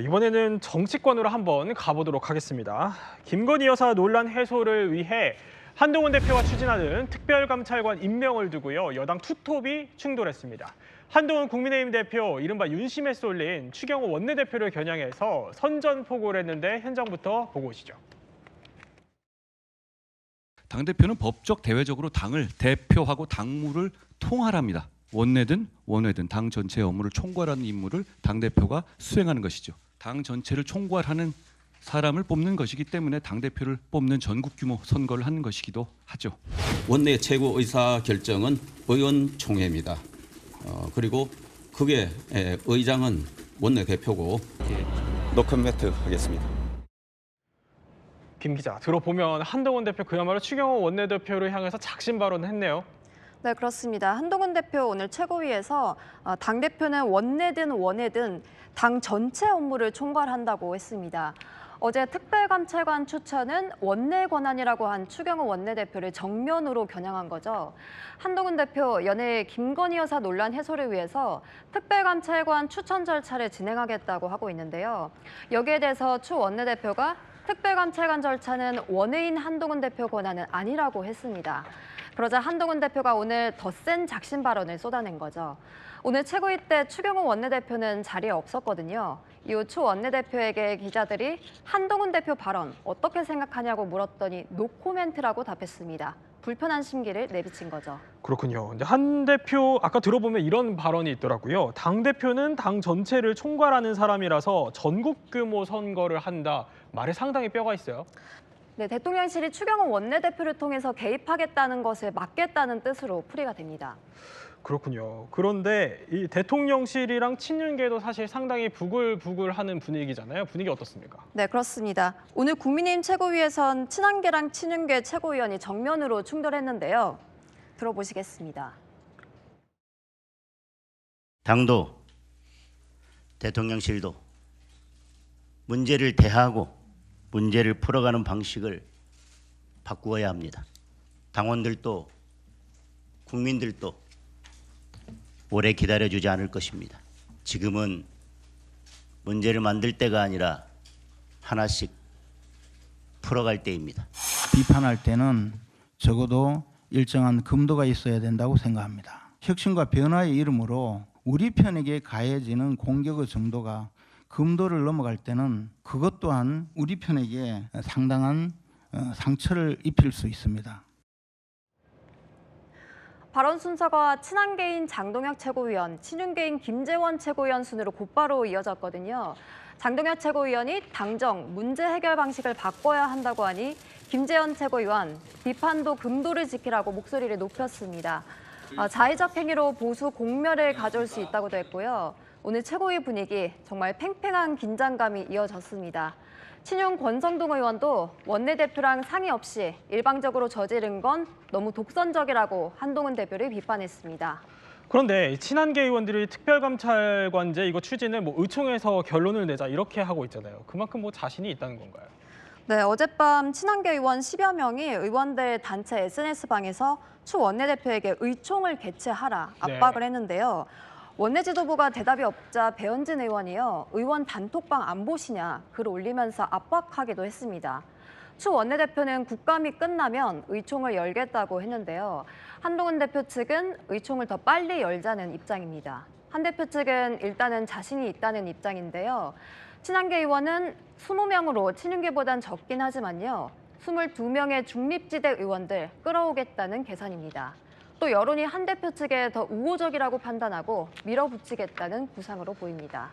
이번에는 정치권으로 한번 가보도록 하겠습니다. 김건희 여사 논란 해소를 위해 한동훈 대표가 추진하는 특별감찰관 임명을 두고요. 여당 투톱이 충돌했습니다. 한동훈 국민의힘 대표 이른바 윤심에 쏠린 추경호 원내대표를 겨냥해서 선전포고를 했는데 현장부터 보고 오시죠. 당 대표는 법적 대외적으로 당을 대표하고 당무를 통할합니다. 원내든 원외든 당 전체의 업무를 총괄하는 임무를 당 대표가 수행하는 것이죠. 당 전체를 총괄하는 사람을 뽑는 것이기 때문에 당 대표를 뽑는 전국 규모 선거를 하는 것이기도 하죠. 원내 최고 의사 결정은 의원총회입니다. 어, 그리고 그게 에, 의장은 원내 대표고 노컴매트 하겠습니다. 김 기자 들어보면 한동훈 대표 그야말로 추경호 원내대표를 향해서 작심 발언을 했네요. 네, 그렇습니다. 한동훈 대표 오늘 최고위에서 어, 당 대표는 원내든 원외든 당 전체 업무를 총괄한다고 했습니다. 어제 특별감찰관 추천은 원내 권한이라고 한 추경호 원내대표를 정면으로 겨냥한 거죠. 한동훈 대표 연애 김건희 여사 논란 해소를 위해서 특별감찰관 추천 절차를 진행하겠다고 하고 있는데요. 여기에 대해서 추 원내대표가 특별감찰관 절차는 원외인 한동훈 대표 권한은 아니라고 했습니다. 그러자 한동훈 대표가 오늘 더 센 작심 발언을 쏟아낸 거죠. 오늘 최고위 때 추경호 원내대표는 자리에 없었거든요. 이후 추 원내대표에게 기자들이 한동훈 대표 발언 어떻게 생각하냐고 물었더니 노코멘트라고 답했습니다. 불편한 심기를 내비친 거죠. 그렇군요. 이제 한 대표 아까 들어보면 이런 발언이 있더라고요. 당 대표는 당 전체를 총괄하는 사람이라서 전국 규모 선거를 한다. 말에 상당히 뼈가 있어요. 네, 대통령실이 추경호 원내대표를 통해서 개입하겠다는 것을 막겠다는 뜻으로 풀이가 됩니다. 그렇군요. 그런데 이 대통령실이랑 친윤계도 사실 상당히 부글부글하는 분위기잖아요. 분위기 어떻습니까? 네, 그렇습니다. 오늘 국민의힘 최고위에선 친한계랑 친윤계 최고위원이 정면으로 충돌했는데요. 들어보시겠습니다. 당도, 대통령실도 문제를 대하고 문제를 풀어가는 방식을 바꾸어야 합니다. 당원들도 국민들도 오래 기다려주지 않을 것입니다. 지금은 문제를 만들 때가 아니라 하나씩 풀어갈 때입니다. 비판할 때는 적어도 일정한 금도가 있어야 된다고 생각합니다. 혁신과 변화의 이름으로 우리 편에게 가해지는 공격의 정도가 금도를 넘어갈 때는 그것 또한 우리 편에게 상당한 어, 상처를 입힐 수 있습니다. 발언 순서가 친한계인 장동혁 최고위원, 친윤계인 김재원 최고위원 순으로 곧바로 이어졌거든요. 장동혁 최고위원이 당정, 문제 해결 방식을 바꿔야 한다고 하니 김재원 최고위원, 비판도 금도를 지키라고 목소리를 높였습니다. 아, 자의적 행위로 보수 공멸을 가져올 수 있다고도 했고요. 오늘 최고위 분위기 정말 팽팽한 긴장감이 이어졌습니다. 친윤 권성동 의원도 원내대표랑 상의 없이 일방적으로 저지른 건 너무 독선적이라고 한동훈 대표를 비판했습니다. 그런데 친한계 의원들이 특별감찰관제 이거 추진을 뭐 의총에서 결론을 내자 이렇게 하고 있잖아요. 그만큼 뭐 자신이 있다는 건가요? 네, 어젯밤 친한계 의원 10여 명이 의원들 단체 SNS방에서 추 원내대표에게 의총을 개최하라 압박을 네. 했는데요. 원내 지도부가 대답이 없자 배현진 의원이요. 의원 단톡방 안 보시냐 글 올리면서 압박하기도 했습니다. 추 원내대표는 국감이 끝나면 의총을 열겠다고 했는데요. 한동훈 대표 측은 의총을 더 빨리 열자는 입장입니다. 한 대표 측은 일단은 자신이 있다는 입장인데요. 친한계 의원은 20명으로 친윤계보단 적긴 하지만요. 22명의 중립지대 의원들 끌어오겠다는 계산입니다. 또 여론이 한 대표 측에 더 우호적이라고 판단하고 밀어붙이겠다는 구상으로 보입니다.